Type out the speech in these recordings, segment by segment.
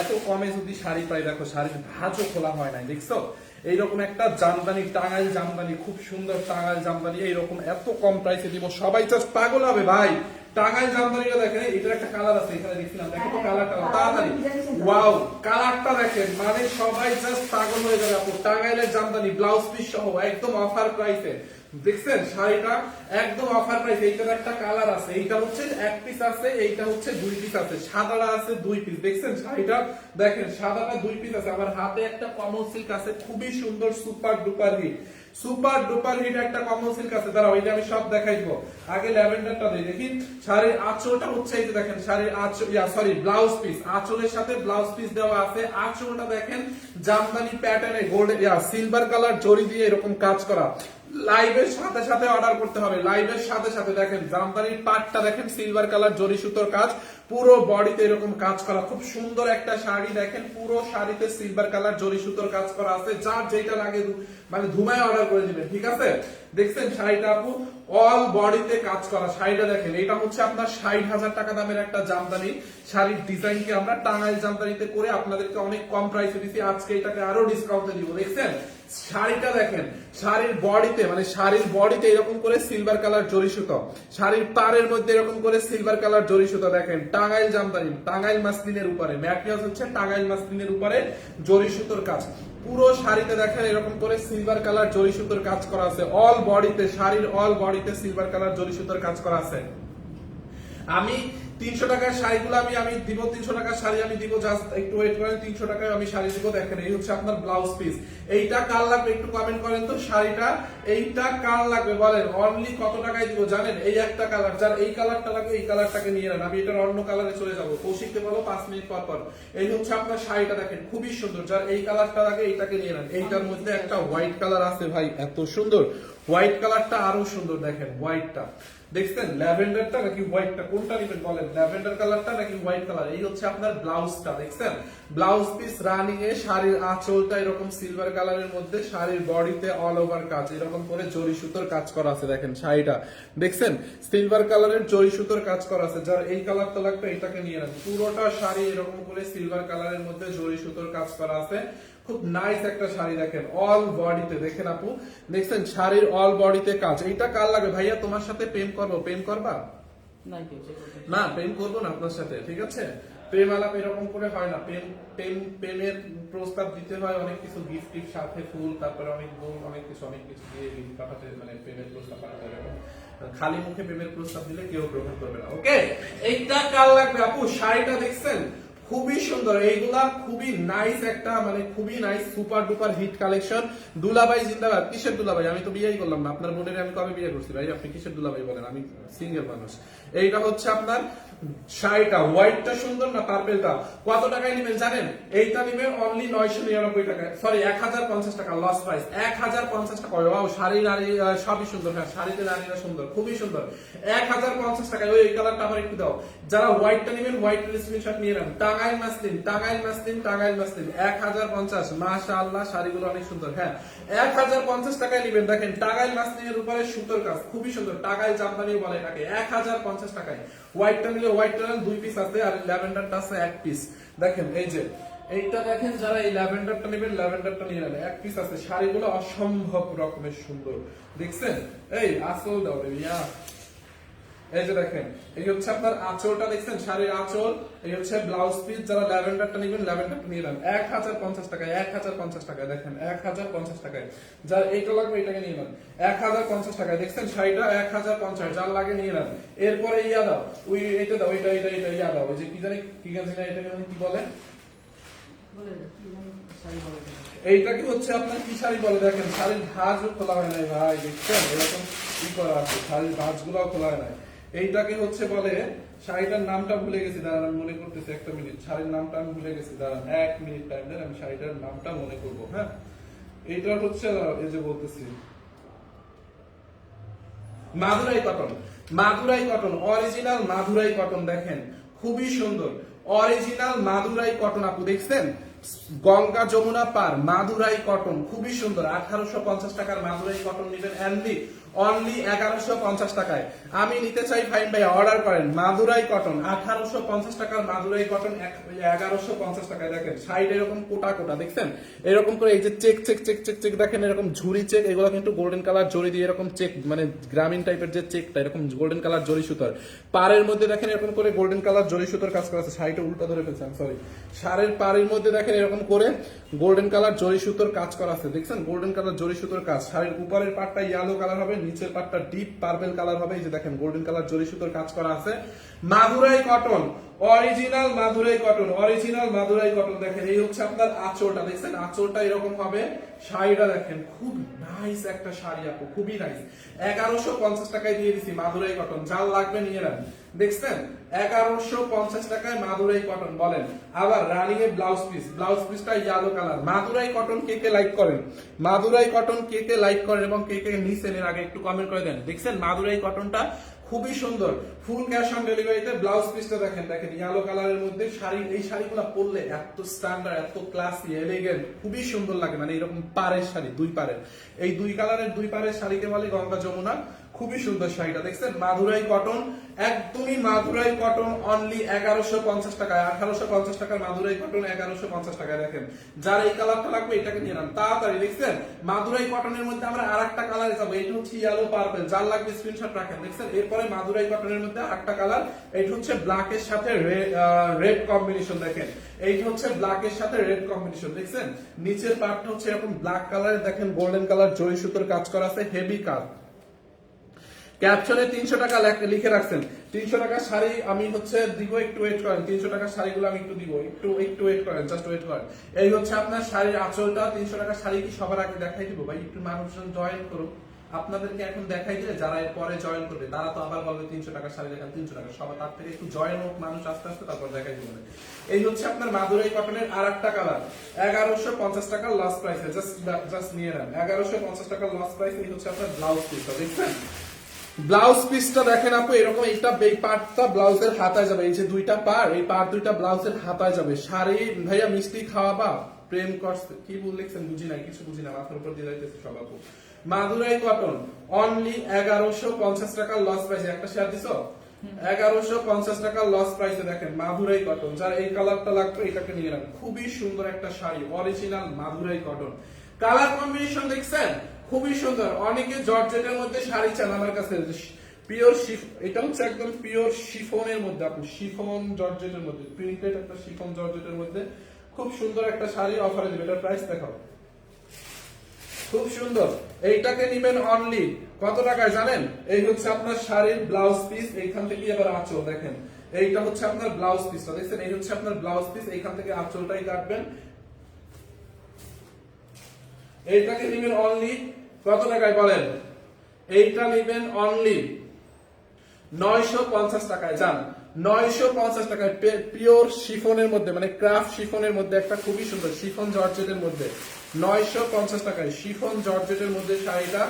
এত কমে যদি শাড়ি পাই, দেখো শাড়ির ভাঁজও খোলা হয় নাই, দেখছ? এইরকম একটা জামদানি, টাঙ্গাইল জামদানি, খুব সুন্দর টাঙ্গাইল জামদানি, এইরকম এত কম প্রাইসে দিব, সবাই জাস্ট পাগল হবে ভাই। টাঙ্গাইল জামদানিটা দেখেন এটার একটা কালার আছে এখানে দেখছিলাম দেখো তো কালারটা তাড়াতাড়ি। ওয়াও কালারটা দেখেন মানে সবাই জাস্ট পাগল হয়ে যাবে আপু। টাঙ্গাইলের জামদানি ব্লাউজ পিস সহ একদম অফার প্রাইসে দেখছেন শাড়িটা একদম অফার প্রাইস এইটার একটা কালার আছে এইটা হচ্ছে এক পিস আছে এইটা হচ্ছে দুই পিস আছে। সাদাটা আছে দুই পিস দেখছেন শাড়িটা দেখেন সাদাটা দুই পিস আছে। আমার হাতে একটা কমন সিল্ক আছে খুবই সুন্দর super duper hit super duper hit একটা কমন সিল্ক আছে। দাঁড়াও এটা আমি সব দেখাই আগে ল্যাভেন্ডারটা দিই, দেখি। শাড়ির আঁচলটা হচ্ছে দেখেন, শাড়ির আঁচল ইয়া সরি ব্লাউজ পিস আঁচলের সাথে ব্লাউজ পিস দেওয়া আছে। আঁচলটা দেখেন, জামদানি প্যাটার্নে গোল্ড ইয়া সিলভার কালার জরি দিয়ে এরকম কাজ করা। লাইভের সাথে সাথে অর্ডার করতে হবে। লাইভের সাথে সাথে দেখেন, জামদানির পাটটা দেখেন সিলভার কালার জরি সুতোর কাজ। পুরো বডিতে এরকম কাজ করা। খুব সুন্দর একটা শাড়ি দেখেন, পুরো শাড়িতে সিলভার কালার জরি সুতোর কাজ করা আছে। যার যেটা লাগে মানে ধুমায় অর্ডার করে দিবেন ঠিক আছে? দেখছেন শাড়িটা আপু অল বডিতে কাজ করা, শাড়িটা দেখেন, এটা হচ্ছে আপনার ষাট হাজার টাকা দামের একটা জামদানি। শাড়ির ডিজাইনকে আমরা টাঙ্গাইল জামদানিতে করে আপনাদেরকে অনেক কম প্রাইসে দিচ্ছি আজকে এটাকে আরও ডিসকাউন্টে দিব, দেখছেন? শাড়িটা দেখেন, শাড়ির বডিতে মানে শাড়ির বডিতে এরকম করে সিলভার কালার জরি সুতো, শাড়ির পাড়ের মধ্যে এরকম করে সিলভার কালার জরি সুতো দেখেন, টাঙ্গাইল জামদানি, টাঙ্গাইল মাসলিনের উপরে ম্যাটেরিয়ালস হচ্ছে টাঙ্গাইল মাসলিনের উপরে জরি সুতোর কাজ। পুরো শাড়িতে দেখেন এরকম করে সিলভার কালার জরি সুতোর কাজ করা আছে। অল বডিতে শাড়ির অল বডিতে সিলভার কালার জরি সুতোর কাজ করা আছে। আমি তিনশো টাকার শাড়িগুলো আমি আমি দিব তিনশো টাকার শাড়ি আমি দিব জাস্ট একটু ওয়েট করেন, তিনশো টাকায় আমি শাড়ি দিব, দেখেন, এই হচ্ছে আপনার ব্লাউজ পিস এইটা কার লাগবে একটু কমেন্ট করেন তো, শাড়িটা, এইটা কার লাগবে বলেন অনলি কত টাকায় দিব জানেন? এই একটা কালার যার এই কালারটা লাগবে, এই কালারটাকে নিয়ে নেন, আমি এটার অন্য কালারে চলে যাব। কৌশিককে বলো, পাঁচ মিনিট পর পর। এই হচ্ছে আপনার শাড়িটা, দেখেন, খুবই সুন্দর, যার এই কালারটা লাগে এইটাকে নিয়ে নেন। এইটার মধ্যে একটা হোয়াইট কালার আছে ভাই, এত সুন্দর। হোয়াইট কালারটা আরও সুন্দর, দেখেন হোয়াইটটা দেখছেন, ল্যাভেন্ডারটা নাকি হোয়াইটটা? কোনটা নেবেন বলেন? ল্যাভেন্ডার কালারটা নাকি হোয়াইট কালার? এই হচ্ছে আপনার ব্লাউজটা, দেখছেন? ব্লাউজ পিস রানিং এ শাড়ির আঁচলটা এরকম সিলভার কালারের মধ্যে শাড়ির বডিতে অল ওভার কাজ, এরকম করে জরি সুতোর কাজ করা আছে, দেখেন শাড়িটা। দেখছেন? সিলভার কালারের জরি সুতোর কাজ করা আছে। যার এই কালারটা লাগবে, এটাকে নিয়ে নেন। পুরোটা শাড়ি এরকম করে সিলভার কালারের মধ্যে জরি সুতোর কাজ করা আছে। খুব নাইস একটা শাড়ি দেখেন অল বডিতে দেখেন আপু, দেখছেন? শাড়ির অল বডিতে কাজ। এইটা কার লাগে? ভাইয়া, তোমার সাথে প্রেম করব প্রেম করবা? না প্রেম করব না আপনার সাথে ঠিক আছে? প্রেম আলাপ এরকম করে হয় না প্রেম প্রেম প্রেমের প্রস্তাব দিতে হয় অনেক কিছু গিফট সাথে ফুল তারপরে অনেক গোল অনেক কিছু অনেক কিছু দিয়ে গিফট পাঠাতে মানে প্রেমের প্রস্তাব পাঠাতে খালি মুখে প্রেমের প্রস্তাব দিলে কেউ গ্রহণ করবে না ওকে এইটা কাল লাগবে আপু? শাড়িটা দেখছেন? খুবই সুন্দর। এইগুলা খুবই নাইস একটা মানে খুবই nice super duper hit collection দুলাভাই জিন্দাবাদ। কিসের দুলাভাই? আমি তো বিয়েই করলাম না। আপনার বোনের আমি কবে বিয়ে করছি ভাই? আপনি কিসের দুলাভাই বলেন? আমি সিঙ্গেল মানুষ। এইটা হচ্ছে আপনার শাড়িটা। হোয়াইটটা সুন্দর না পার্পেলটা কত টাকায় নেবেন জানেন? এইটা নেবে অনলি নয়শো নিরানব্বই টাকা সরি এক হাজার পঞ্চাশ টাকা লস প্রাইস এক হাজার পঞ্চাশ টাকা। ওয়াও শাড়ি নারী সবই সুন্দর। হ্যাঁ শাড়িতে নারীরা সুন্দর। খুবই সুন্দর। এক হাজার পঞ্চাশ টাকায়। ওই কালারটা আমার একটু দাও। যারা হোয়াইটটা নেবেন হোয়াইট স্ক্রিনশট নিয়ে নেন। Tangail muslin Tangail muslin Tangail muslin. এক হাজার পঞ্চাশ। আল্লাহ শাড়িগুলো অনেক সুন্দর। হ্যাঁ এক হাজার পঞ্চাশ টাকায় নেবেন। দেখেন, টাঙ্গাইল মাসলিনের উপরে কাজ, খুবই সুন্দর। টাঙ্গাইল জামদানি বলে এটাকে। এক হাজার পঞ্চাশ টাকায়। হোয়াইটটা নিলে হোয়াইটটা দুই পিস আছে আর ল্যাভেন্ডারটা আছে এক পিস দেখেন, এই যে, এইটা দেখেন যারা এই ল্যাভেন্ডারটা নেবেন, ল্যাভেন্ডারটা নিয়ে নেন। এক পিস আছে। শাড়িগুলো অসম্ভব রকমের সুন্দর। দেখছেন? এই, আসল দাও এই যে দেখেন, এই হচ্ছে আপনার আঁচলটা দেখছেন, শাড়ির আঁচল, এই হচ্ছে ব্লাউজ পিস যারা ল্যাভেন্ডারটা ল্যাভেন্ডারটা নিয়ে নেন। এক হাজার পঞ্চাশ টাকায়, এক হাজার পঞ্চাশ টাকায়, দেখেন, এক হাজার পঞ্চাশ টাকায়। যার এইটা লাগবে, এটাকে নিয়ে নেন। এক হাজার পঞ্চাশ টাকায়, দেখছেন, শাড়িটা এক হাজার পঞ্চাশ, যার লাগে নিয়ে নেন। এরপরে ইয়া দাও, ওই এটা দাও এটা এটা এটা ইয়া দাও, ওই যে কি জানি কি জানি কি বলে? হচ্ছে আপনার কি শাড়ি বলে? দেখেন, শাড়ির ভাঁজও খোলা হয় নাই ভাই, দেখছেন? এরকম কি করা আছে, শাড়ির ভাঁজ গুলাও খোলা হয় নাই। এইটাকে হচ্ছে বলে, শাড়িটার নামটা ভুলে গেছি, দাঁড়ান, আমি মনে করতেছি একটা মিনিট। শাড়ির নামটা আমি ভুলে গেছি, দাঁড়ান, এক মিনিট টাইম দেন, আমি শাড়িটার নামটা মনে করব হ্যাঁ? এইটা হচ্ছে, এই যে বলতেছি, Madurai cotton Madurai cotton original Madurai cotton দেখেন, খুবই সুন্দর। অরিজিনাল মাদুরাই কটন আপু, দেখছেন? গঙ্গা যমুনা পার, মাদুরাই কটন, খুবই সুন্দর। আঠারোশো পঞ্চাশ টাকার মাদুরাই কটন নেবেন অনলি অনলি এগারোশো পঞ্চাশ টাকায়। আমি নিতে চাই ফাইন ভাই অর্ডার করেন। মাদুরাই কটন, আঠারোশো পঞ্চাশ টাকার মাদুরাই কটন এগারোশো পঞ্চাশ টাকায়। দেখেন, সাইড এরকম কোটা কোটা, দেখছেন? এরকম করে এই যে check check check check check, দেখেন এরকম ঝুড়ি চেক, এগুলো কিন্তু গোল্ডেন কালার জড়ি দিয়ে এরকম চেক মানে গ্রামীণ টাইপের যে চেকটা, এরকম গোল্ডেন কালার জড়ি সুতোর। পাড়ের মধ্যে দেখেন এরকম করে গোল্ডেন কালার জড়ি সুতোর কাজ করা আছে। সাইডে উল্টা ধরে ফেলছেন সরি সারের পাড়ের মধ্যে দেখেন এরকম করে গোল্ডেন কালার জড়ি সুতোর কাজ করা আছে। দেখছেন? গোল্ডেন কালার জড়ি সুতোর কাজ। শাড়ির উপরের পাটটা ইয়েলো কালার হবে নিচের পাটটা ডিপ পার্পেল কালার হবে। এই যে দেখেন গোল্ডেন কালার জরি সুতোর কাজ করা আছে। Madurai cotton original Madurai cotton original Madurai cotton দেখেন, এই হচ্ছে আপনার আঁচলটা, দেখছেন? আঁচলটা এরকম হবে, শাড়িটা দেখেন, খুব নাইস একটা শাড়ি আপু, খুবই নাইস এগারোশো পঞ্চাশ টাকায় দিয়ে দিছি মাদুরাই কটন, যার লাগবে নিয়ে নেন। দেখছেন? এগারোশো পঞ্চাশ টাকায় মাদুরাই কটন, বলেন। আবার রানিং এর ব্লাউজ পিস ব্লাউজ পিসটা ইয়ালো কালার মাদুরাই কটন কে কে লাইক করেন? মাদুরাই কটন কে কে লাইক করেন এবং কে কে নিছেন, এর আগে একটু কমেন্ট করে দেন। দেখছেন? মাদুরাই কটনটা খুবই সুন্দর। ফুল ক্যাশ অন ডেলিভারিতে ব্লাউজ পিসটা দেখেন দেখেন ইয়েলো কালারের মধ্যে শাড়ি, এই শাড়িগুলো পরলে এত স্ট্যান্ডার্ড এত ক্লাসি এলিগেন্ট খুবই সুন্দর লাগে। মানে এরকম পাড়ের শাড়ি, দুই পাড়ের। এই দুই কালারের দুই পাড়ের শাড়িকে বলে গঙ্গা যমুনা। খুবই সুন্দর শাড়িটা। দেখছেন? মাদুরাই কটন একদমই মাদুরাই কটন অনলি এগারোশো পঞ্চাশ টাকায়, আঠারোশো পঞ্চাশ টাকার মাদুরাই কটন এগারোশো পঞ্চাশ টাকায় দেখেন। যার এই কালারটা লাগবে, এটাকে নিয়ে নেন। তাড়াতাড়ি, দেখছেন? মাদুরাই কটনের মধ্যে আমরা আর একটা কালারে যাব। এটা হচ্ছে ইয়েলো পার্পেল যার লাগবে স্ক্রিনশট রাখেন। দেখছেন? এরপরে মাদুরাই কটনের মধ্যে আরেকটা কালার এইটা হচ্ছে ব্ল্যাকের সাথে রেড কম্বিনেশন দেখেন। এইটা হচ্ছে ব্ল্যাকের সাথে রেড কম্বিনেশন দেখছেন? নিচের পার্টটা হচ্ছে এরকম ব্ল্যাক কালারে দেখেন গোল্ডেন কালার জরি সুতোর কাজ করা আছে হেভি কাজ ক্যাপশনে তিনশো টাকা লিখে রাখছেন। তিনশো টাকা শাড়ি আমি হচ্ছে দিব, একটু ওয়েট করেন। তিনশো টাকার শাড়িগুলো আমি একটু দিব, একটু একটু ওয়েট করেন জাস্ট ওয়েট করেন। এই হচ্ছে আপনার শাড়ির আঁচলটা, তিনশো টাকার শাড়ি কি সবার আগে দেখাই দিব? ভাই, একটু মানুষজন জয়েন করুন আপনাদেরকে এখন দেখাই দিলে যারা পরে জয়েন করবে, তারা তো আবার বলবে তিনশো টাকার শাড়ি দেখান, তিনশো টাকা। সবার তার থেকে একটু জয়েন হোক, মানুষ আস্তে আস্তে তারপর দেখাই দিবে। এই হচ্ছে আপনার মাদুরাই কটনের আর একটা কালার এগারোশো পঞ্চাশ টাকা লস প্রাইসে জাস্ট জাস্ট নিয়ে নেন। এগারোশো পঞ্চাশ টাকা লস প্রাইস এই হচ্ছে আপনার ব্লাউজ পিসটা দেখছেন? ব্লাউজ পিসটা দেখেন আপু, এরকম এইটা এই পার্টটা ব্লাউজের হাতায় যাবে। এই যে দুইটা পার এই পার দুইটা ব্লাউজের হাতায় যাবে। শাড়ি, ভাইয়া মিষ্টি খাওয়াবা? প্রেম করছে। কি বল লিখছেন? বুঝি না কিছু বুঝি না, মাথার উপর দিয়ে যাইতেছে সব আপু। মাদুরাই কটন অনলি এগারোশো পঞ্চাশ টাকা লস প্রাইসে একটা শেয়ার দিছো? এগারোশো পঞ্চাশ টাকা লস প্রাইসে দেখেন, মাদুরাই কটন যার এই কালারটা লাগতো এটাকে নিয়ে নেন। খুবই সুন্দর একটা sari original Madurai cotton colour combination দেখছেন? খুবই সুন্দর। অনেকে জর্জেটের মধ্যে শাড়ি চান, আমার কাছে পিওর শিফ এটা হচ্ছে একদম পিওর শিফনের মধ্যে আপনি, শিফন জর্জেটের মধ্যে, প্রিন্টেড একটা শিফন জর্জেটের মধ্যে খুব সুন্দর একটা শাড়ি অফারে দিবে। এটার প্রাইস দেখাও। খুব সুন্দর। এইটাকে নিবেন অনলি কত টাকায় জানেন? এই হচ্ছে আপনার শাড়ির ব্লাউজ পিস এইখান থেকে এবার আঁচল দেখেন। এইটা হচ্ছে আপনার ব্লাউজ পিসটা দেখছেন, এই হচ্ছে আপনার ব্লাউজ পিস এইখান থেকে আঁচলটাই কাটবেন। এইটাকে নিবেন অনলি কত টাকায় বলেন? এইটা নিবেন অনলি নয়শো পঞ্চাশ টাকায় যান নয়শো পঞ্চাশ টাকায় পিওর শিফনের মধ্যে মানে ক্রাফট শিফনের মধ্যে একটা খুবই সুন্দর শিফন জর্জেটের মধ্যে নয়শো পঞ্চাশ টাকায়, শিফন জর্জেটের মধ্যে শাড়িটা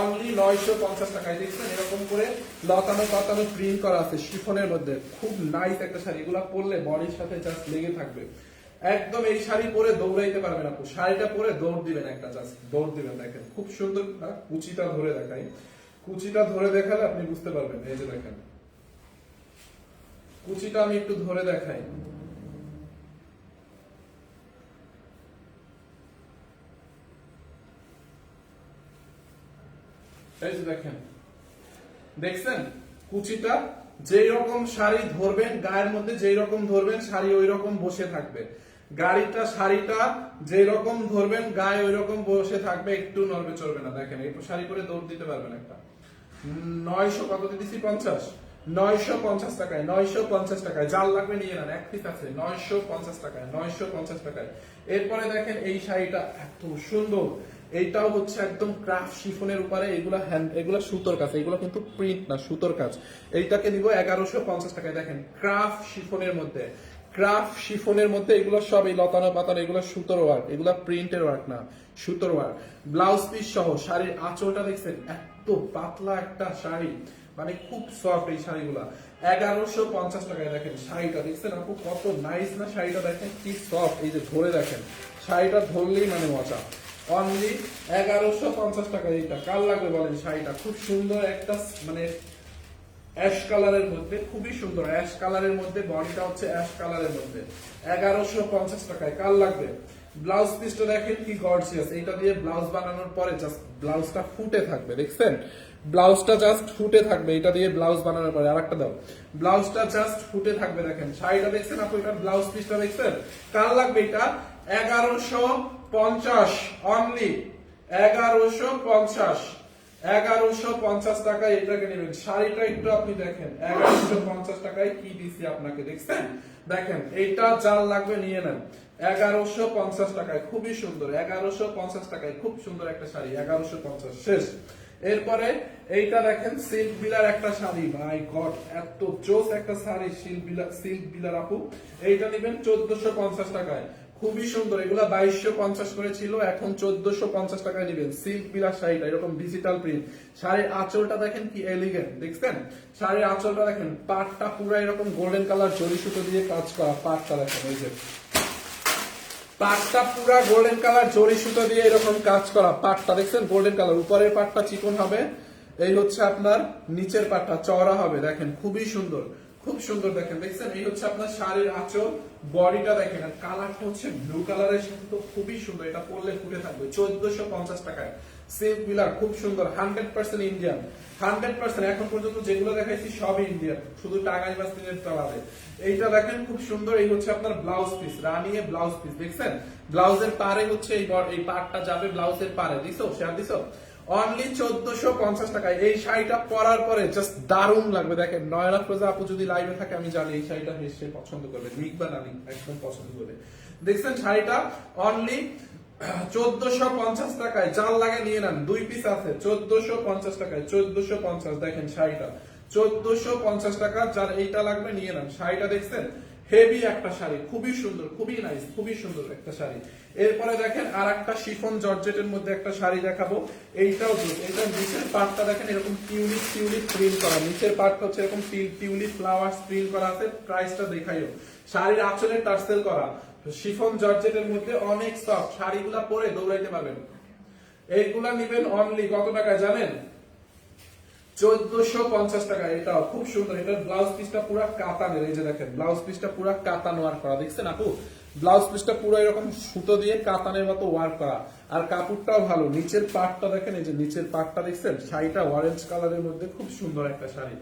অনলি নয়শো পঞ্চাশ টাকায়, দেখছেন? এরকম করে লতানো পাতানো প্রিন্ট করা আছে শিফনের মধ্যে। খুব নাইস একটা শাড়ি। এগুলা পরলে বডির সাথে জাস্ট লেগে থাকবে। একদম এই শাড়ি পরে দৌড়াইতে পারবেন আপু। শাড়িটা পরে দৌড় দিবেন একটা জাস্ট দৌড় দিবেন, দেখেন। খুব সুন্দর না কুচিটা ধরে দেখাই। কুচিটা ধরে দেখালে আপনি বুঝতে পারবেন, এই যে দেখেন। কুচিটা আমি একটু ধরে দেখাই। এই যে দেখেন। দেখছেন? কুচিটা যেই রকম শাড়ি ধরবেন, গায়ের মধ্যে যেই রকম ধরবেন, শাড়ি ওই রকম বসে থাকবে। গাড়িটা, শাড়িটা যেই রকম ধরবেন, গায়ে ওই রকম বসে থাকবে, একটু নড়বে চলবে না, দেখেন, এই শাড়ি করে দৌড় দিতে পারবেন একটা। নয়শো কত দিতেছি? পঞ্চাশ। নয়শো পঞ্চাশ টাকায়, নয়শো পঞ্চাশ টাকায় জাল লাগবে নিয়ে নেন, এক পিস আছে, নয়শো পঞ্চাশ টাকায়, নয়শো পঞ্চাশ টাকায়। এরপরে দেখেন, এই শাড়িটা এত সুন্দর। এইটাও হচ্ছে একদম ক্রাফট শিফনের উপরে, এগুলা হ্যান্ড এগুলা সুতোর কাজ, এগুলো কিন্তু প্রিন্ট না, সুতোর কাজ। এইটাকে নিব এগারোশো পঞ্চাশ টাকায়, দেখেন ক্রাফট শিফনের মধ্যে। ক্রাফট শিফনের মধ্যে এগুলো সব এই লতানো পাতানো, এগুলো সুতোর ওয়ার্ক এগুলো প্রিন্টের ওয়ার্ক না, সুতোর ওয়ার্ক ব্লাউজ পিস সহ শাড়ির আঁচলটা দেখছেন? এত পাতলা একটা শাড়ি। মানে খুব সফট এই শাড়িগুলা। এগারোশো পঞ্চাশ টাকায় দেখেন শাড়িটা। দেখছেন আপু কত নাইস না? শাড়িটা দেখেন কি সফট এই যে ধরে দেখেন। শাড়িটা ধরলেই মানে মজা। অনলি এগারোশো পঞ্চাশ টাকা এইটা। কার লাগবে বলেন শাড়িটা? খুব সুন্দর একটা মানে অ্যাশ কালারের মধ্যে, খুবই সুন্দর অ্যাশ কালারের মধ্যে, বডিটা হচ্ছে অ্যাশ কালারের মধ্যে। এগারোশো পঞ্চাশ টাকায়, কার লাগবে? ব্লাউজ পিসটা দেখেন কি গর্জিয়াস এটা দিয়ে ব্লাউজ বানানোর পরে জাস্ট ব্লাউজটা ফুটে থাকবে, দেখছেন? ব্লাউজটা জাস্ট ফুটে থাকবে এটা দিয়ে ব্লাউজ বানানোর পরে, আরেকটা দাও। ব্লাউজটা জাস্ট ফুটে থাকবে, দেখেন। শাড়িটা দেখছেন আপু এটা ব্লাউজ পিসটা দেখছেন? কার লাগবে এটা? এগারোশো পঞ্চাশ অনলি এগারোশো পঞ্চাশ। এগারোশো পঞ্চাশ টাকায় এটাকে নেবেন। শাড়িটা একটু আপনি দেখেন। এগারোশো পঞ্চাশ টাকায় কি দিছি আপনাকে? দেখছেন? দেখেন লাগবে নিয়ে নেন। এগারোশো পঞ্চাশ টাকায়, খুবই সুন্দর। এগারোশো পঞ্চাশ টাকায় খুব সুন্দর একটা শাড়ি। এগারোশো পঞ্চাশ, শেষ। এরপরে এইটা দেখেন, সিল্ক বিলার একটা শাড়ি। মাই গড, এত জোস একটা শাড়ি, সিল্ক বিলার সিল্ক বিলার আপু। এইটা নেবেন চোদ্দশো পঞ্চাশ টাকায়। খুবই সুন্দর। এগুলা বাইশশো পঞ্চাশ করে ছিল, এখন চোদ্দশো পঞ্চাশ টাকায় নেবেন। সিল্ক বিলার শাড়িটা, এরকম ডিজিটাল প্রিন্ট শাড়ির আঁচলটা দেখেন কি এলিগেন্ট দেখছেন? শাড়ির আঁচলটা দেখেন, পাটটা পুরো এরকম গোল্ডেন কালার জরি সুতো দিয়ে কাজ করা পাটটা দেখেন, এই যে। পাটটা পুরা গোল্ডেন কালার জরি সুতো দিয়ে এরকম কাজ করা পাটটা, দেখছেন? গোল্ডেন কালার উপরের পাটটা চিকন হবে, এই হচ্ছে আপনার নিচের পাটটা, চওড়া হবে, দেখেন, খুবই সুন্দর। খুব সুন্দর দেখেন। দেখছেন, এই হচ্ছে আপনার শাড়ির আঁচল, বডিটা দেখেন, আর কালারটা হচ্ছে ব্লু কালারের সাথে তো খুবই সুন্দর, এটা পরলে ফুটে থাকবে, চোদ্দশো পঞ্চাশ টাকায়। সিল্ক বিলার খুব সুন্দর hundred percent Indian hundred percent এখন পর্যন্ত যেগুলো দেখাইছি সবই ইন্ডিয়ান শুধু টাকাই বাস দিনের তলাতে। এইটা দেখেন, খুব সুন্দর, এই হচ্ছে আপনার ব্লাউজ পিস রানিয়ে ব্লাউজ পিস দেখছেন? ব্লাউজের পারে হচ্ছে এই পার্টটা যাবে ব্লাউজের পারে দিছো? শেয়ার দিছো? অনলি চোদ্দশো পঞ্চাশ টাকায়। এই শাড়িটা পরার পরে জাস্ট দারুণ লাগবে। দেখেন নয়না প্রজা আপু যদি লাইভে থাকে, আমি জানি এই শাড়িটা নিশ্চয়ই পছন্দ করবে। নিক নানি একদম পছন্দ করবে। দেখছেন শাড়িটা? অনলি চোদ্দশো পঞ্চাশ টাকায়। চাল লাগে নিয়ে নেন, দুই পিস আছে, চোদ্দশো পঞ্চাশ টাকায়, চোদ্দশো পঞ্চাশ। দেখেন শাড়িটা। চোদ্দশো পঞ্চাশ টাকা, যার এইটা লাগবে, নিয়ে নেন। শাড়িটা দেখছেন? হেভি একটা শাড়ি, খুবই সুন্দর, খুবই নাইস খুবই সুন্দর একটা শাড়ি। এরপরে দেখেন আর একটা শিফন জর্জেটের মধ্যে একটা শাড়ি দেখাবো। এইটাও। এটা নিচের পার্টটা দেখেন এরকম টিউলিপ টিউলিপ প্রিন্ট করা। নিচের পার্টটা হচ্ছে এরকম টিউলিপ ফ্লাওয়ার প্রিন্ট করা আছে প্রাইসটা দেখাইও শাড়ির আঁচলে টার্সেল করা। শিফন জর্জেটের মধ্যে অনেক সফট শাড়িগুলা পরে দৌড়াইতে পারবেন। এইগুলা নিবেন অনলি কত টাকায় জানেন? চোদ্দশো পঞ্চাশ টাকা। এটাও খুব সুন্দর। ব্লাউজ দেখেন ব্লাউজ ব্লাউজ সুতো দিয়ে কাতানের মতো করা। আর কাপড়টাও ভালো। নিচের দেখেন যে নিচের দেখছেন? শাড়িটা অরেঞ্জ কালারের মধ্যে খুব সুন্দর একটা শাড়ি।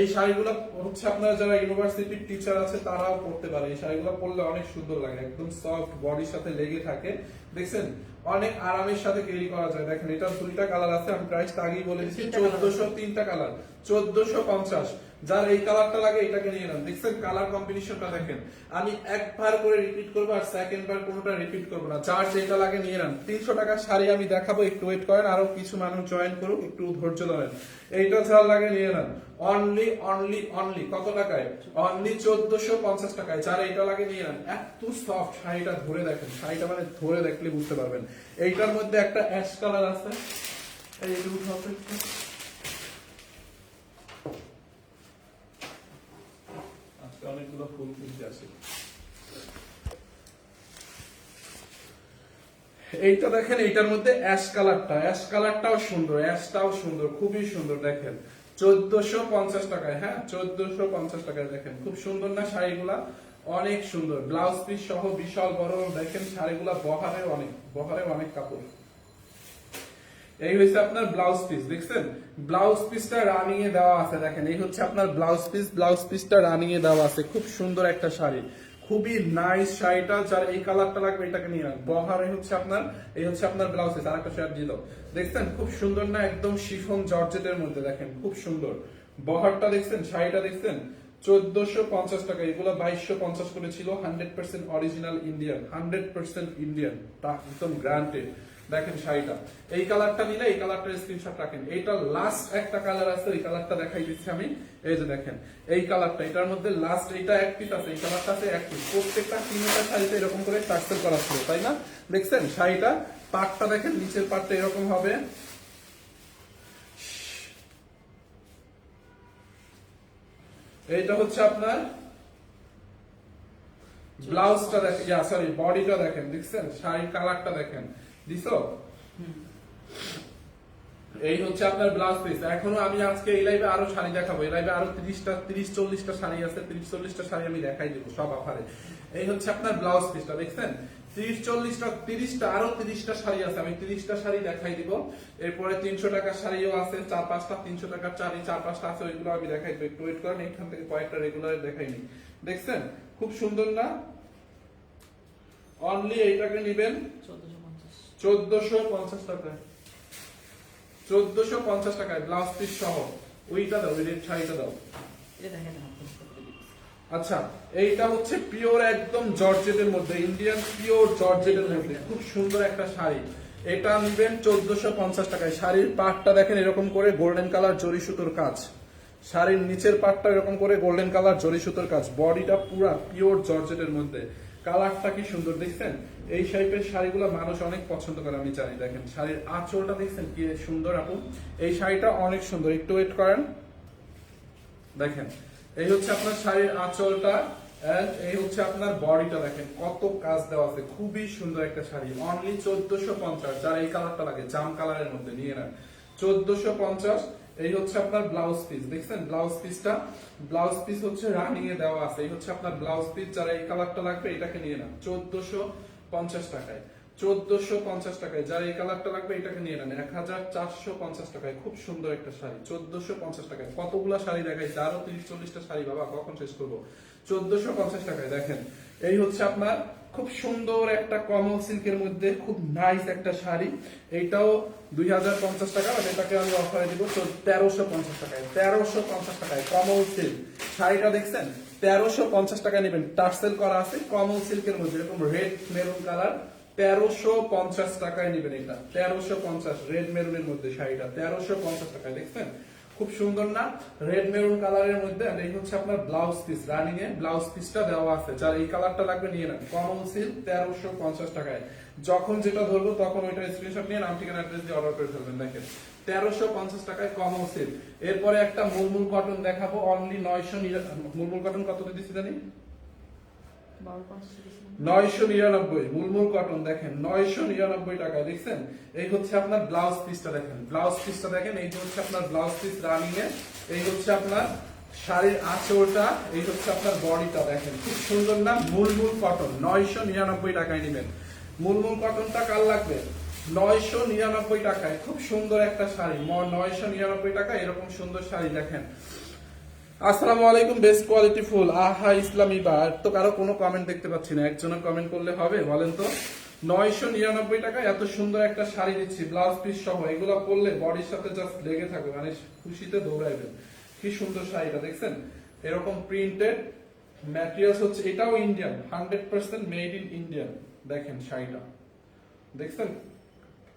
এই শাড়িগুলো হচ্ছে আপনারা যারা ইউনিভার্সিটির টিচার আছে, তারাও পড়তে পারে। এই শাড়িগুলো পরলে অনেক সুন্দর লাগে। একদম সফট বডির সাথে লেগে থাকে। দেখছেন? অনেক আরামের সাথে ক্যারি করা যায়। দেখেন এটা দুইটা কালার আছে আমি প্রাইস আগেই বলে দিচ্ছি চোদ্দশো তিনটা কালার চোদ্দশো পঞ্চাশ। যার এই কালারটা লাগে এটাকে নিয়ে নেন। দেখছেন কালার কম্বিনেশনটা দেখেন। আমি একবার করে রিপিট করব আর সেকেন্ড বার কোনোটা রিপিট করব না। যার যেটা লাগে নিয়ে নেন। তিনশো টাকার শাড়ি আমি দেখাবো, একটু ওয়েট করেন, আরও কিছু মানুষ জয়েন করুক, একটু ধৈর্য ধরেন। এইটা যার লাগে নিয়ে নেন। অনলি অনলি অনলি কত টাকায়? অনলি চোদ্দশো পঞ্চাশ টাকায়। যার এইটা লাগে নিয়ে নেন। এত সফট শাড়িটা ধরে দেখেন। শাড়িটা মানে ধরে দেখলে বুঝতে পারবেন। এইটার মধ্যে একটা অ্যাশ কালার আছে। এই যে উঠাও তো একটু। আজকে অনেকগুলো ফুল কিনতে আসে। এইটা দেখেন, এইটার মধ্যে অ্যাশ কালারটা, অ্যাশ কালারটাও সুন্দর, অ্যাশটাও সুন্দর, খুবই সুন্দর দেখেন। চোদ্দশো পঞ্চাশ টাকায় হ্যাঁ চোদ্দশো পঞ্চাশ টাকায় দেখেন। খুব সুন্দর না শাড়িগুলা? অনেক সুন্দর। ব্লাউজ পিস সহ বিশাল বড়, দেখেন শাড়িগুলা বহারে অনেক বহারে অনেক কাপড়। এই হচ্ছে আপনার ব্লাউজ পিস দেখছেন? ব্লাউজ পিসটা রানিং এ দেওয়া আছে, দেখেন। এই হচ্ছে আপনার ব্লাউজ পিস ব্লাউজ পিসটা রানিং এ দেওয়া আছে। খুব সুন্দর একটা শাড়ি। খুবই নাইস শাড়িটা, যার এই কালারটা লাগবে, এটাকে নিয়ে নেন বহারে হচ্ছে আপনার, এই হচ্ছে আপনার ব্লাউজ পিস আরেকটা শার্ট দিয়ে দাও দেখছেন? খুব সুন্দর না একদম শিফন জর্জেটের মধ্যে, দেখেন? খুব সুন্দর। বহারটা দেখছেন? শাড়িটা দেখছেন? চোদ্দশো পঞ্চাশ টাকা। এগুলো বাইশশো পঞ্চাশ করে ছিল। Hundred percent original Indian hundred percent Indian তা একদম গ্রান্টেড দেখেন শাড়িটা। এই কালারটা নিলে এই কালারটার স্ক্রিনশট রাখেন। এইটা লাস্ট একটা কালার আছে এই কালারটা দেখাই দিচ্ছি আমি। এই যে দেখেন, এই কালারটা এটার মধ্যে লাস্ট এইটা এক পিস আছে, এই কালারটা আছে এক পিস প্রত্যেকটা তিনটা শাড়িতে এরকম করে টার্সেল করা ছিল, তাই না? দেখছেন? শাড়িটা, পাটটা দেখেন, নিচের পাটটা এরকম হবে। এইটা হচ্ছে আপনার ব্লাউজটা দেখেন সরি বডিটা দেখেন, দেখছেন? শাড়ির কালারটা দেখেন। দিছো? এই হচ্ছে আপনার ব্লাউজ পিস এখনও আমি আজকে এই লাইভে আরও শাড়ি দেখাবো। এই লাইভে আরও চল্লিশটা শাড়ি আছে। চল্লিশটা শাড়ি আমি দেখাই দেবো সব অফারে এই হচ্ছে আপনার ব্লাউজ পিসটা দেখছেন? চল্লিশটা আরও শাড়ি আছে। আমি শাড়ি দেখাই দিব। এরপরে তিনশো টাকার শাড়িও আছে। চার পাঁচটা, তিনশো টাকার শাড়ি চার পাঁচটা আছে, ওইগুলো আমি দেখাই দেবো। একটু ওয়েট করেন, এখান থেকে কয়েকটা রেগুলার দেখাইনি দেখছেন? খুব সুন্দর না? অনলি এইটাকে নিবেন। চোদ্দশো পঞ্চাশ টাকায়। চোদ্দশো পঞ্চাশ টাকায় ব্লাউজ পিস সহ। ওইটা দাও ওই রেড শাড়িটা দাও। এটা দেখেন না আপনি করতে দিন। আচ্ছা এইটা হচ্ছে পিওর একদম জর্জেটের মধ্যে ইন্ডিয়ান পিওর জর্জেটের মধ্যে। খুব সুন্দর একটা শাড়ি। এটা নিবেন চোদ্দশো পঞ্চাশ টাকায়। শাড়ির পাটটা দেখেন এরকম করে গোল্ডেন কালার জরি সুতোর কাজ। শাড়ির নিচের পাটটা এরকম করে গোল্ডেন কালার জরি সুতোর কাজ। বডিটা পুরা পিওর জর্জেটের মধ্যে। কালারটা কি সুন্দর দেখছেন? এই টাইপের শাড়িগুলো মানুষ অনেক পছন্দ করে, আমি জানি। দেখেন, শাড়ির আঁচলটা দেখছেন কি সুন্দর আপু? এই শাড়িটা অনেক সুন্দর, একটু ওয়েট করেন। দেখেন, এই হচ্ছে আপনার শাড়ির আঁচলটা এই হচ্ছে আপনার বডিটা দেখেন, কত কাজ দেওয়া আছে, খুবই সুন্দর একটা শাড়ি। অনলি চোদ্দশো পঞ্চাশ, যারা এই কালারটা লাগে, জাম কালারের মধ্যে, নিয়ে নেন। চোদ্দশো পঞ্চাশ এই হচ্ছে আপনার ব্লাউজ পিস দেখছেন? ব্লাউজ পিসটা ব্লাউজ পিস হচ্ছে রানিং এ দেওয়া আছে। এই হচ্ছে আপনার ব্লাউজ পিস যারা এই কালারটা লাগবে, এটাকে নিয়ে নেন। চোদ্দশো পঞ্চাশ টাকায়, চোদ্দশো পঞ্চাশ টাকায়। যারা এই কালারটা লাগবে, এটাকে নিয়ে নেন। এক হাজার চারশো পঞ্চাশ টাকায়। খুব সুন্দর একটা শাড়ি, চোদ্দশো পঞ্চাশ টাকায়। কতগুলা শাড়ি দেখাইছে আরও তিরিশ, চল্লিশটা শাড়ি, বাবা, কখন শেষ করব? চোদ্দশো পঞ্চাশ টাকায়, দেখেন। এই হচ্ছে আপনার খুব সুন্দর একটা কমল সিল্কের মধ্যে খুব নাইস একটা শাড়ি। এইটাও দুই হাজার পঞ্চাশ টাকা, আর এটাকে আমি অফারে দিব তেরোশো পঞ্চাশ টাকায়। তেরোশো পঞ্চাশ টাকায় কমল সিল্ক শাড়িটা দেখছেন? তেরোশো পঞ্চাশ টাকা নেবেন। টার্সেল করা আছে কমল সিল্কের মধ্যে, এরকম রেড মেরুন কালার তেরোশো পঞ্চাশ টাকায় নেবেন এটা। তেরোশো পঞ্চাশ রেড মেরুনের মধ্যে শাড়িটা। তেরোশো পঞ্চাশ টাকায়, দেখছেন? খুব সুন্দর না? রেড মেরুন কালারের মধ্যে এই হচ্ছে আপনার ব্লাউজ পিস রানিং এ ব্লাউজ পিসটা দেওয়া আছে, যার এই কালারটা লাগবে নিয়ে নেন। কমন সিল তেরোশো পঞ্চাশ টাকায়। যখন যেটা ধরবো, তখন ওইটা স্ক্রিনশট নিয়ে নাম, ঠিকানা অ্যাড্রেস দিয়ে অর্ডার করে ফেলবেন, দেখেন। তেরোশো পঞ্চাশ টাকায় কমন সিল এরপরে একটা মুলমুল কটন দেখাবো অনলি নয়শো মুলমুল কটন কত দিচ্ছি জানি। নয়শো নিরানব্বই, মুলমুল কটন, দেখেন, নয়শো নিরানব্বই টাকায়, দেখছেন? এই হচ্ছে আপনার ব্লাউজ পিসটা দেখেন। ব্লাউজ পিসটা দেখেন, এই হচ্ছে আপনার ব্লাউজ পিস রানিং এ, এই হচ্ছে আপনার শাড়ির এই হচ্ছে আপনার বডিটা দেখেন। খুব সুন্দর না? মুলমুল কটন, নয়শো নিরানব্বই টাকায় নেবেন। মুলমুল কটনটা কার লাগবে? নয়শো নিরানব্বই টাকায়, খুব সুন্দর একটা শাড়ি। নয়শো নিরানব্বই টাকা এরকম সুন্দর শাড়ি দেখেন। আসসালামু আলাইকুম বেস্ট কোয়ালিটি ফুল। আহা, ইসলামী বার তো কারও কোনো কমেন্ট দেখতে পাচ্ছি না, একজনের কমেন্ট করলে হবে, বলেন তো। নয়শো নিরানব্বই টাকা এত সুন্দর একটা শাড়ি দিচ্ছি ব্লাউজ পিস সহ, এগুলো পরলে বডির সাথে জাস্ট লেগে থাকবে মানে খুশিতে দৌড়াইবেন। কি সুন্দর শাড়িটা, দেখছেন? এরকম প্রিন্টেড ম্যাটেরিয়ালস হচ্ছে, এটাও Indian hundred percent made in Indian দেখেন শাড়িটা। দেখছেন?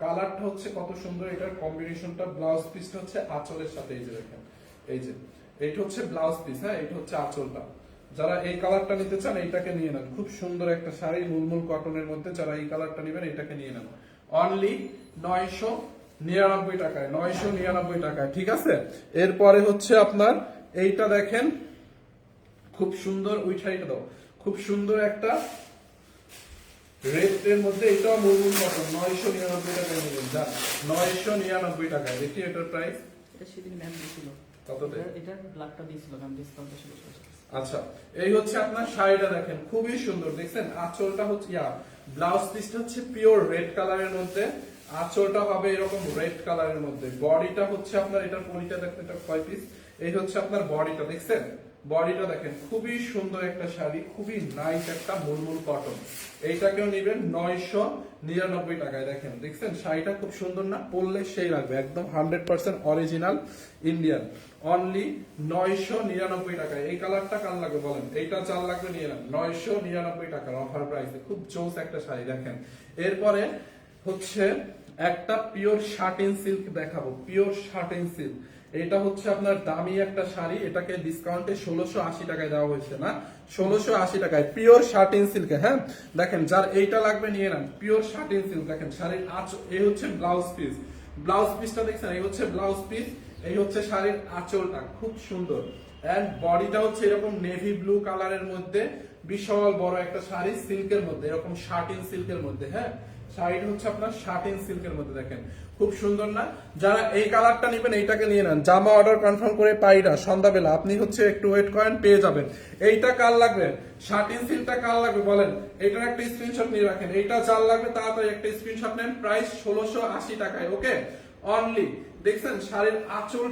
কালারটা হচ্ছে কত সুন্দর, এটার কম্বিনেশনটা ব্লাউজ পিসটা হচ্ছে আঁচলের সাথে, এই যে দেখেন, এই যে। এইটা হচ্ছে ব্লাউজ পিস হ্যাঁ? এটা হচ্ছে আঁচলটা। যারা এই কালারটা নিতে চান, এইটাকে নিয়ে নেন। খুব সুন্দর একটা শাড়ি, মুলমুল কটনের মধ্যে যারা এই কালারটা নেবেন এটাকে নিয়ে নেন। অনলি নয়শো নিরানব্বই টাকায়, নয়শো নিরানব্বই টাকায়, ঠিক আছে? এরপরে হচ্ছে আপনার, এইটা দেখেন, খুব সুন্দর, ওই শাড়িটা দাও। খুব সুন্দর একটা রেড এর মধ্যে এটাও মুরমুর কটন নয়শো নিরানব্বই টাকায় নেবেন যান, নয়শো নিরানব্বই টাকায়। দেখি এটার প্রাইস এটা সেদিন ম্যাম? এটা- ব্ল্যাকটা দিয়েছিল ম্যাম ডিসকাউন্টে ছিল আচ্ছা এই হচ্ছে আপনার শাড়িটা দেখেন খুবই সুন্দর দেখছেন? আঁচলটা হচ্ছে ইয়া ব্লাউজ পিসটা হচ্ছে পিওর রেড কালারের মধ্যে আঁচলটা হবে এরকম রেড কালারের মধ্যে। বডিটা হচ্ছে আপনার এটার পরিটা দেখেন এটা কয় পিস এই হচ্ছে আপনার বডিটা দেখছেন? বডিটা দেখেন, খুবই সুন্দর একটা শাড়ি, খুবই নাইস একটা মুলমুল কটন এইটাকেও নেবেন নয়শো নিরানব্বই টাকায়, দেখেন, দেখছেন? শাড়িটা খুব সুন্দর না? পরলে সেই লাগবে, একদম hundred percent original Indian only নয়শো নিরানব্বই টাকায়। এই কালারটা কাল লাগবে বলেন? এইটা চাল লাগবে, নিয়ে নেন। নয়শো নিরানব্বই টাকার অফার প্রাইসে খুব জোস একটা শাড়ি, দেখেন। এরপরে হচ্ছে একটা পিওর শার্টিন সিল্ক দেখাবো। পিওর শার্টিন সিল্ক এটা হচ্ছে আপনার দামি একটা শাড়ি, এটাকে ডিসকাউন্টে ষোলোশো আশি টাকায় দেওয়া হয়েছে না? ষোলোশো আশি টাকায় পিওর শার্টিন সিল্কে হ্যাঁ? দেখেন, যার এইটা লাগবে নিয়ে নেন পিওর শার্টিন সিল্ক দেখেন, শাড়ির আঁচ এই হচ্ছে ব্লাউজ পিস ব্লাউজ পিসটা দেখছেন, এই হচ্ছে ব্লাউজ পিস এই হচ্ছে শাড়ির আঁচলটা, খুব সুন্দর। এন্ড বডিটা হচ্ছে এরকম নেভি ব্লু কালারের মধ্যে, বিশাল বড় একটা শাড়ি সিল্কের মধ্যে, এরকম শার্টিন সিল্কের মধ্যে হ্যাঁ? শাড়িটা হচ্ছে আপনার শার্টিন সিল্কের মধ্যে দেখেন। খুব সুন্দর না? যারা এই কালারটা নেবেন, এইটাকে নিয়ে নেন। জামা অর্ডার কনফার্ম করে পাই না। সন্ধ্যাবেলা আপনি হচ্ছে একটু ওয়েট করেন পেয়ে যাবেন। এইটা কাল লাগবে? শার্টিন সিল্কটা কাল লাগবে বলেন? এটার একটা স্ক্রিনশট নিয়ে রাখেন। এইটা চাল লাগবে তাড়াতাড়ি একটা স্ক্রিনশট নেন। প্রাইস ষোলোশো আশি টাকায় ওকে অনলি দেখছেন? শাড়ির আঁচল